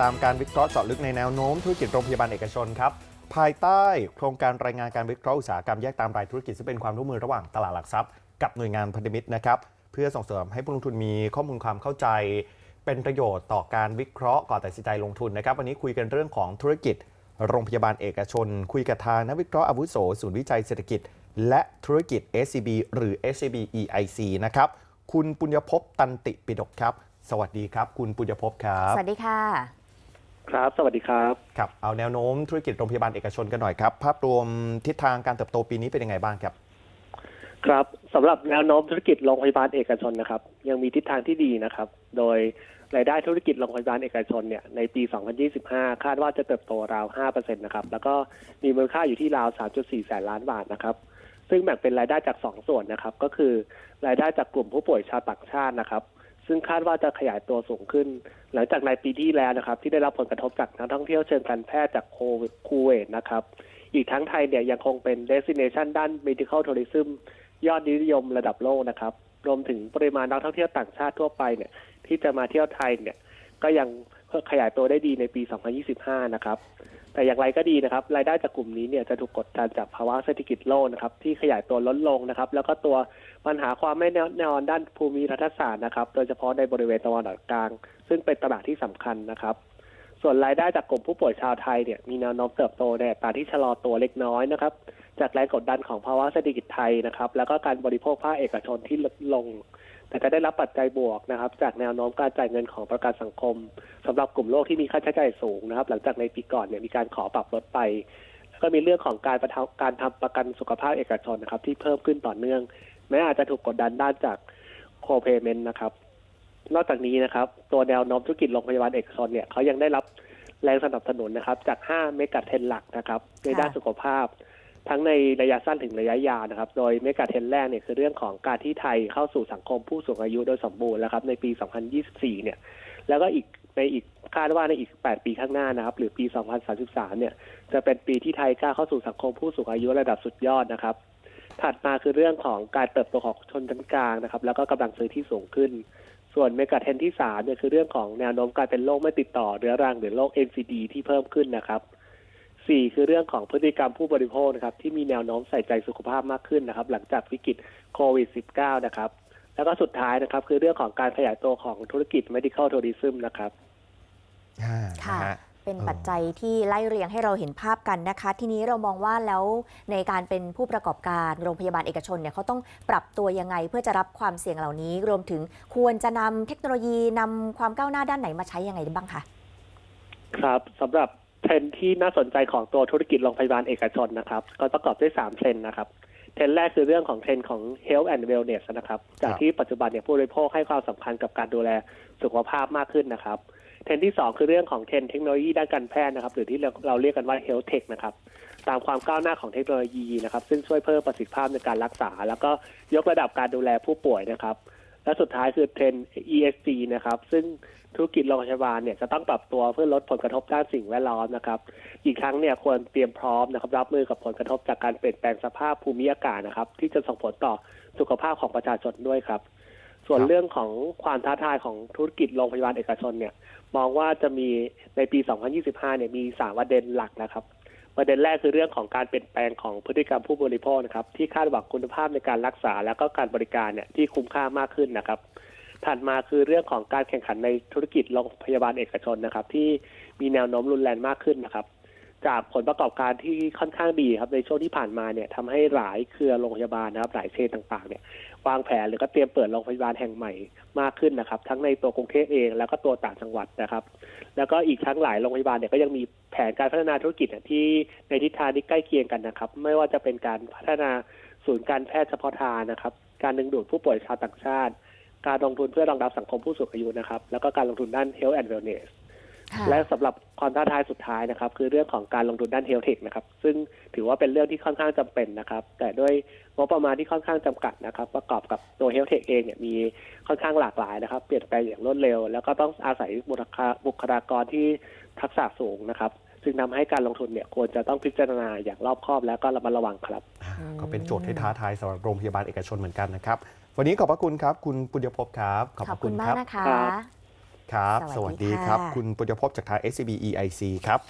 ตามการวิเคราะห์เจาะลึกในแนวโน้มธุรกิจโรงพยาบาลเอกชนครับภายใต้โครงการรายงานการวิเคราะห์อุตสาหกรรมแยกตามรายธุรกิจซึ่งเป็นความร่วมมือระหว่างตลาดหลักทรัพย์กับหน่วยงานพันธมิตรนะครับเพื่อส่งเสริมให้ผู้ลงทุนมีข้อมูลความเข้าใจ เป็นประโยชน์ต่อการวิเคราะห์ก่อนตัดสินใจลงทุนนะครับวันนี้คุยกันเรื่องของธุรกิจ โรงพยาบาลเอกชน คุยกับทางนักวิเคราะห์อาวุโสศูนย์วิจัยเศรษฐกิจ และธุรกิจ SCB หรือ SCB EIC นะครับคุณปุญญภพตันติปิดกครับ สวัสดีครับ คุณปุญญภพครับ สวัสดีค่ะ ครับ สวัสดีครับครับ เอาแนวโน้มธุรกิจโรงพยาบาลเอกชนกันหน่อยครับ ภาพรวมทิศทางการเติบโตปีนี้เป็นยังไงบ้างครับ ครับสำหรับแนวโน้มธุรกิจโรงพยาบาลเอกชนนะครับ ยังมีทิศทางที่ดีนะครับ โดยรายได้ธุรกิจโรงพยาบาลเอกชนเนี่ยในปี 2025 คาดว่าจะเติบโตราว 5%นะครับ แล้วก็มีมูลค่าอยู่ที่ราว 3.4 แสนล้านบาทนะครับ ซึ่งแบ่งเป็นรายได้จาก 2 ส่วนนะครับ ก็คือรายได้จากกลุ่มผู้ป่วยชาวต่างชาตินะครับ ซึ่งคาดว่าจะขยายตัวสูงขึ้น หลังจากในปีที่แล้วนะครับ ที่ได้รับผลกระทบจากนักท่องเที่ยวเชิงการแพทย์จากโควิดคูเวตนะครับ อีกทั้งไทยเนี่ยยังคงเป็น destination ด้าน medical tourism ยอดนิยมระดับโลกนะครับ รวมถึงปริมาณนักท่องเที่ยวต่างชาติทั่วไปเนี่ย ที่จะมาเที่ยวไทยเนี่ยก็ยังขยายตัวได้ดีในปี 2025 นะครับ แต่อย่างไรก็ดีนะครับ รายได้จากกลุ่มนี้เนี่ยจะถูกกดดันจากภาวะเศรษฐกิจโลกนะครับ ที่ขยายตัวลดลงนะครับ แล้วก็ตัวปัญหาความไม่แน่นอนด้านภูมิรัฐศาสตร์นะครับ โดยเฉพาะในบริเวณตะวันออกกลาง ซึ่งเป็นตลาดที่สำคัญนะครับ ส่วนรายได้จากกลุ่มผู้ป่วยชาวไทยเนี่ยมีแนวโน้มเติบโตในอัตราที่ชะลอตัวเล็กน้อยนะครับ จากแรงกดดันของภาวะเศรษฐกิจไทยนะครับ แล้วก็การบริโภคภาคเอกชนที่ลดลง แต่ก็ได้รับปัจจัยบวกนะครับ จากแนวโน้มการจ่ายเงินของประกันสังคมสำหรับกลุ่มโรคที่มีค่าใช้จ่ายสูงนะครับ หลังจากในปีก่อนเนี่ยมีการขอปรับลดไปแล้วก็มีเรื่องของการประทการทำประกันสุขภาพเอกชนนะครับ ที่เพิ่มขึ้นต่อเนื่อง แม้อาจจะถูกกดดันด้านจากโคเ a เมนต์นะครับ นอกจากนี้นะครับ ตัวแนวโน้มธุรกิจโรงพยาบาลเอกชนเนี่ยเขายังได้รับแรงสนับสนุนนะครับ จาก 5 เมกะเทรนหลักนะครับ ในด้านสุขภาพ ทั้งในระยะสั้นถึงระยะยาวนะครับ โดยเมกะเทรนแรกเนี่ยคือเรื่องของการที่ไทยเข้าสู่สังคมผู้สูงอายุโดยสมบูรณ์แล้วครับในปี 2024 เนี่ย แล้วก็อีกในอีกคาดว่าในอีก 8 ปีข้างหน้านะครับ หรือปี 2033 เนี่ย จะเป็นปีที่ไทยก้าวเข้าสู่สังคมผู้สูงอายุระดับสุดยอดนะครับ ถัดมาคือเรื่องของการเติบโตของชนชั้นกลางนะครับ แล้วก็กำลังซื้อที่สูงขึ้น ส่วนเมกะเทรนที่สามเนี่ยคือเรื่องของแนวโน้มการเป็นโรคไม่ติดต่อเรื้อรังหรือโรค NCD ที่เพิ่มขึ้นนะครับ สี่คือเรื่องของพฤติกรรมผู้บริโภคนะครับ ที่มีแนวโน้มใส่ใจสุขภาพมากขึ้นนะครับ หลังจากวิกฤตโควิด -19 นะครับ แล้วก็สุดท้ายนะครับ คือเรื่องของการขยายตัวของธุรกิจ medical tourism นะครับอ่าค่ะนะฮะเป็นเออปัจจัยที่ไล่เรียงให้เราเห็นภาพกันนะคะ ทีนี้เรามองว่าแล้วในการเป็นผู้ประกอบการโรงพยาบาลเอกชนเนี่ยเขาต้องปรับตัวยังไงเพื่อจะรับความเสี่ยงเหล่านี้ รวมถึงควรจะนำเทคโนโลยีนำความก้าวหน้าด้านไหนมาใช้ยังไงได้บ้างคะครับสำหรับ เทรนที่น่าสนใจของตัวธุรกิจโรงพยาบาลเอกชนนะครับ ก็ประกอบด้วย 3 เทรนนะครับเทรนแรกคือเรื่องของเทรนของ health and wellness นะครับ จากที่ปัจจุบันเนี่ยผู้บริโภคให้ความสำคัญกับการดูแลสุขภาพมากขึ้นนะครับเทรนที่ 2 คือเรื่องของเทรนเทคโนโลยีด้านการแพทย์นะครับ หรือที่เราเราเรียกกันว่า health tech นะครับตามความก้าวหน้าของเทคโนโลยีนะครับ ซึ่งช่วยเพิ่มประสิทธิภาพในการรักษา แล้วก็ยกระดับการดูแลผู้ป่วยนะครับ และสุดท้ายคือเทรนด์ ESG นะครับ ซึ่งธุรกิจโรงพยาบาลเนี่ยจะต้องปรับตัวเพื่อลดผลกระทบด้านสิ่งแวดล้อมนะครับ อีกครั้งเนี่ยควรเตรียมพร้อมนะครับ รับมือกับผลกระทบจากการเปลี่ยนแปลงสภาพภูมิอากาศนะครับ ที่จะส่งผลต่อสุขภาพของประชาชนด้วยครับ ส่วนรเรื่องของความท้าทายของธุรกิจโรงพยาบาลเอกชนเนี่ย มองว่าจะมีในปี 2025 เนี่ยมีสามประเด็นหลักนะครับ ประเด็นแรกคือเรื่องของการเปลี่ยนแปลงของพฤติกรรมผู้บริโภคนะครับที่คาดหวังคุณภาพในการรักษา แล้วก็การบริการเนี่ยที่คุ้มค่ามากขึ้นนะครับถัดมาคือเรื่องของการแข่งขันในธุรกิจโรงพยาบาลเอกชนนะครับ ที่มีแนวโน้มรุนแรงมากขึ้นนะครับ จากผลประกอบการที่ค่อนข้างดีครับในช่วงที่ผ่านมาเนี่ยทำให้หลายเครือโรงพยาบาลนะครับ หลายเชนต่างๆเนี่ยวางแผนหรือก็เตรียมเปิดโรงพยาบาลแห่งใหม่มากขึ้นนะครับ ทั้งในตัวกรุงเทพเองแล้วก็ตัวต่างจังหวัดนะครับ แล้วก็อีกทั้งหลายโรงพยาบาลเนี่ยก็ยังมีแผนการพัฒนาธุรกิจที่ในทิศทางที่ใกล้เคียงกันนะครับ ไม่ว่าจะเป็นการพัฒนาศูนย์การแพทย์เฉพาะทางนะครับ การดึงดูดผู้ป่วยชาวต่างชาติ การลงทุนเพื่อรองรับสังคมผู้สูงอายุนะครับ แล้วก็การลงทุนด้าน health and wellness และสำหรับความท้าทายสุดท้ายนะครับ คือเรื่องของการลงทุนด้านเฮลเทคนะครับ ซึ่งถือว่าเป็นเรื่องที่ค่อนข้างจำเป็นนะครับ แต่ด้วยงบประมาณที่ค่อนข้างจำกัดนะครับ ประกอบกับตัวเฮลเทคเองเนี่ยมีค่อนข้างหลากหลายนะครับ เปลี่ยนแปลงอย่างรวดเร็ว แล้วก็ต้องอาศัยบุคลาบุคลากรที่ทักษะสูงนะครับซึ่งทำให้การลงทุนเนี่ยควรจะต้องพิจารณาอย่างรอบคอบแล้วก็ระมัดระวังครับอ่าอืมก็เป็นโจทย์ที่ท้าทายสำหรับโรงพยาบาลเอกชนเหมือนกันนะครับ วันนี้ขอบพระคุณครับ คุณปุญญภพครับ ขอบขพอบระคุคุณณมาคกรับนะคะ ครับครับสสวัวัสสดีดีครับค่ะคุณปุญญภพจากทาง SCB EIC ครับ